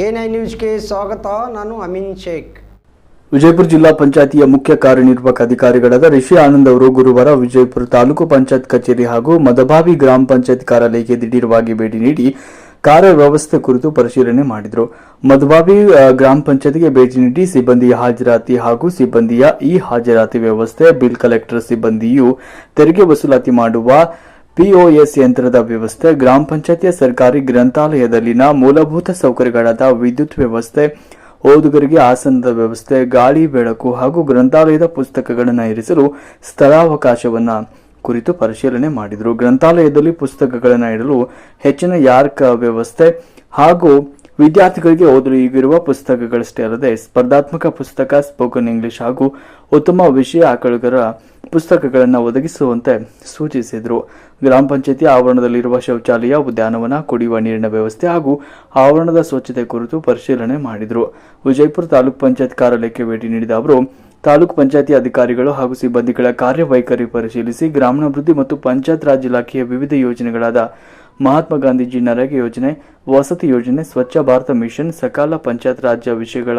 I ನ್ಯೂಸ್ಗೆ ಸ್ವಾಗತ, ನಾನು ಅಮೀನ್ ಶೇಖ್. ವಿಜಯಪುರ ಜಿಲ್ಲಾ ಪಂಚಾಯತಿಯ ಮುಖ್ಯ ಕಾರ್ಯನಿರ್ವಾಹಕ ಅಧಿಕಾರಿಗಳಾದ ರಿಷಿ ಆನಂದ್ ಅವರು ಗುರುವಾರ ವಿಜಯಪುರ ತಾಲೂಕು ಪಂಚಾಯತ್ ಕಚೇರಿ ಹಾಗೂ ಮದಭಾವಿ ಗ್ರಾಮ ಪಂಚಾಯತ್ ಕಾರ್ಯಾಲಯಕ್ಕೆ ದಿಢೀರವಾಗಿ ಭೇಟಿ ನೀಡಿ ಕಾರ್ಯ ವ್ಯವಸ್ಥೆ ಕುರಿತು ಪರಿಶೀಲನೆ ಮಾಡಿದರು. ಮದಭಾವಿ ಗ್ರಾಮ ಪಂಚಾಯತ್ಗೆ ಭೇಟಿ ನೀಡಿ ಸಿಬ್ಬಂದಿಯ ಹಾಜರಾತಿ ಹಾಗೂ ಸಿಬ್ಬಂದಿಯ ಇ ಹಾಜರಾತಿ ವ್ಯವಸ್ಥೆ, ಬಿಲ್ ಕಲೆಕ್ಟರ್ ಸಿಬ್ಬಂದಿಯು ತೆರಿಗೆ ವಸೂಲಾತಿ ಮಾಡುವ ಪಿಒಎಸ್ ಯಂತ್ರದ ವ್ಯವಸ್ಥೆ, ಗ್ರಾಮ ಪಂಚಾಯತಿಯ ಸರ್ಕಾರಿ ಗ್ರಂಥಾಲಯದಲ್ಲಿನ ಮೂಲಭೂತ ಸೌಕರ್ಯಗಳಾದ ವಿದ್ಯುತ್ ವ್ಯವಸ್ಥೆ, ಓದುಗರಿಗೆ ಆಸನದ ವ್ಯವಸ್ಥೆ, ಗಾಳಿ, ಬೆಳಕು ಹಾಗೂ ಗ್ರಂಥಾಲಯದ ಪುಸ್ತಕಗಳನ್ನು ಇರಿಸಲು ಸ್ಥಳಾವಕಾಶವನ್ನು ಕುರಿತು ಪರಿಶೀಲನೆ ಮಾಡಿದರು. ಗ್ರಂಥಾಲಯದಲ್ಲಿ ಪುಸ್ತಕಗಳನ್ನು ಇಡಲು ಹೆಚ್ಚಿನ ಯಾರ್ಕ ವ್ಯವಸ್ಥೆ ಹಾಗೂ ವಿದ್ಯಾರ್ಥಿಗಳಿಗೆ ಓದಲು ಈಗಿರುವ ಪುಸ್ತಕಗಳಷ್ಟೇ ಅಲ್ಲದೆ ಸ್ಪರ್ಧಾತ್ಮಕ ಪುಸ್ತಕ ಸ್ಪೋಕನ್ ಇಂಗ್ಲಿಷ್ ಹಾಗೂ ಉತ್ತಮ ವಿಷಯ ಆಕಳುಗರ ಪುಸ್ತಕಗಳನ್ನು ಒದಗಿಸುವಂತೆ ಸೂಚಿಸಿದರು. ಗ್ರಾಮ ಪಂಚಾಯತಿ ಆವರಣದಲ್ಲಿರುವ ಶೌಚಾಲಯ, ಉದ್ಯಾನವನ, ಕುಡಿಯುವ ನೀರಿನ ವ್ಯವಸ್ಥೆ ಹಾಗೂ ಆವರಣದ ಸ್ವಚ್ಛತೆ ಕುರಿತು ಪರಿಶೀಲನೆ ಮಾಡಿದರು. ವಿಜಯಪುರ ತಾಲೂಕು ಪಂಚಾಯತ್ ಕಾರ್ಯಾಲಯಕ್ಕೆ ಭೇಟಿ ನೀಡಿದ ಅವರು, ತಾಲೂಕು ಪಂಚಾಯತಿ ಅಧಿಕಾರಿಗಳು ಹಾಗೂ ಸಿಬ್ಬಂದಿಗಳ ಕಾರ್ಯವೈಖರಿ ಪರಿಶೀಲಿಸಿ ಗ್ರಾಮೀಣಾಭಿವೃದ್ಧಿ ಮತ್ತು ಪಂಚಾಯತ್ ರಾಜ್ ಇಲಾಖೆಯ ವಿವಿಧ ಯೋಜನೆಗಳಾದ ಮಹಾತ್ಮ ಗಾಂಧೀಜಿ ನರೇಗಾ ಯೋಜನೆ, ವಸತಿ ಯೋಜನೆ, ಸ್ವಚ್ಛ ಭಾರತ ಮಿಷನ್, ಸಕಾಲ ಪಂಚಾಯತ್ ರಾಜ್ಯ ವಿಷಯಗಳ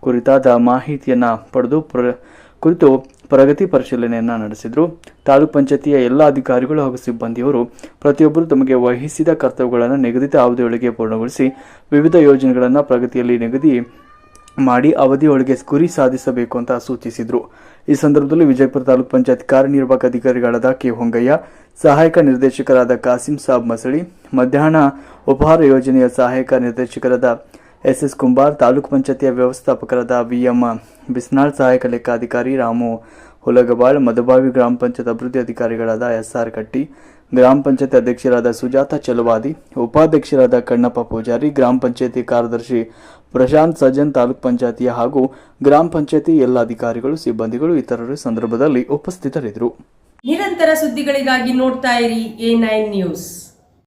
ಕುರಿತಾದ ಮಾಹಿತಿಯನ್ನು ಪಡೆದು ಪ್ರ- ಕುರಿತು ಪ್ರಗತಿ ಪರಿಶೀಲನೆಯನ್ನು ನಡೆಸಿದರು. ತಾಲೂಕು ಪಂಚಾಯತಿಯ ಎಲ್ಲ ಅಧಿಕಾರಿಗಳು ಹಾಗೂ ಸಿಬ್ಬಂದಿಯವರು ಪ್ರತಿಯೊಬ್ಬರು ತಮಗೆ ವಹಿಸಿದ ಕರ್ತವ್ಯಗಳನ್ನು ನಿಗದಿತ ಅವಧಿಯೊಳಗೆ ಪೂರ್ಣಗೊಳಿಸಿ ವಿವಿಧ ಯೋಜನೆಗಳನ್ನು ಪ್ರಗತಿಯಲ್ಲಿ ನಿಗದಿ ಮಾಡಿ ಅವಧಿಯೊಳಗೆ ಗುರಿ ಸಾಧಿಸಬೇಕು ಅಂತ ಸೂಚಿಸಿದರು. ಈ ಸಂದರ್ಭದಲ್ಲಿ ವಿಜಯಪುರ ತಾಲೂಕು ಪಂಚಾಯತ್ ಕಾರ್ಯನಿರ್ವಾಹಕ ಅಧಿಕಾರಿಗಳಾದ ಕೆ ಹೊಂಗಯ್ಯ, ಸಹಾಯಕ ನಿರ್ದೇಶಕರಾದ ಕಾಸಿಂ ಸಾಬ್ ಮಸಳಿ, ಮಧ್ಯಾಹ್ನ ಉಪಹಾರ ಯೋಜನೆಯ ಸಹಾಯಕ ನಿರ್ದೇಶಕರಾದ ಎಸ್ ಎಸ್ ಕುಂಬಾರ್, ತಾಲೂಕು ಪಂಚಾಯತಿಯ ವ್ಯವಸ್ಥಾಪಕರಾದ ವಿಎಂ ಬಿಸ್ನಾಳ್, ಸಹಾಯಕ ಲೆಕ್ಕಾಧಿಕಾರಿ ರಾಮು ಹುಲಗಬಾಳ್, ಮಧುಬಾವಿ ಗ್ರಾಮ ಪಂಚಾಯತ್ ಅಭಿವೃದ್ಧಿ ಅಧಿಕಾರಿಗಳಾದ ಎಸ್ ಆರ್ ಕಟ್ಟಿ ಗ್ರಾಮ ಪಂಚಾಯತಿ ಅಧ್ಯಕ್ಷರಾದ ಸುಜಾತ ಚಲುವಾದಿ, ಉಪಾಧ್ಯಕ್ಷರಾದ ಕಣ್ಣಪ್ಪ ಪೂಜಾರಿ, ಗ್ರಾಮ ಪಂಚಾಯತಿ ಕಾರ್ಯದರ್ಶಿ ಪ್ರಶಾಂತ್ ಸಜ್ಜನ್, ತಾಲೂಕ್ ಪಂಚಾಯತಿಯ ಹಾಗೂ ಗ್ರಾಮ ಪಂಚಾಯತಿ ಎಲ್ಲ ಅಧಿಕಾರಿಗಳು, ಸಿಬ್ಬಂದಿಗಳು ಇತರರು ಸಂದರ್ಭದಲ್ಲಿ ಉಪಸ್ಥಿತರಿದ್ದರು. ನಿರಂತರ ಸುದ್ದಿಗಳಿಗಾಗಿ ನೋಡ್ತಾ ಇರಿ ಎ ನ್ಯೂಸ್.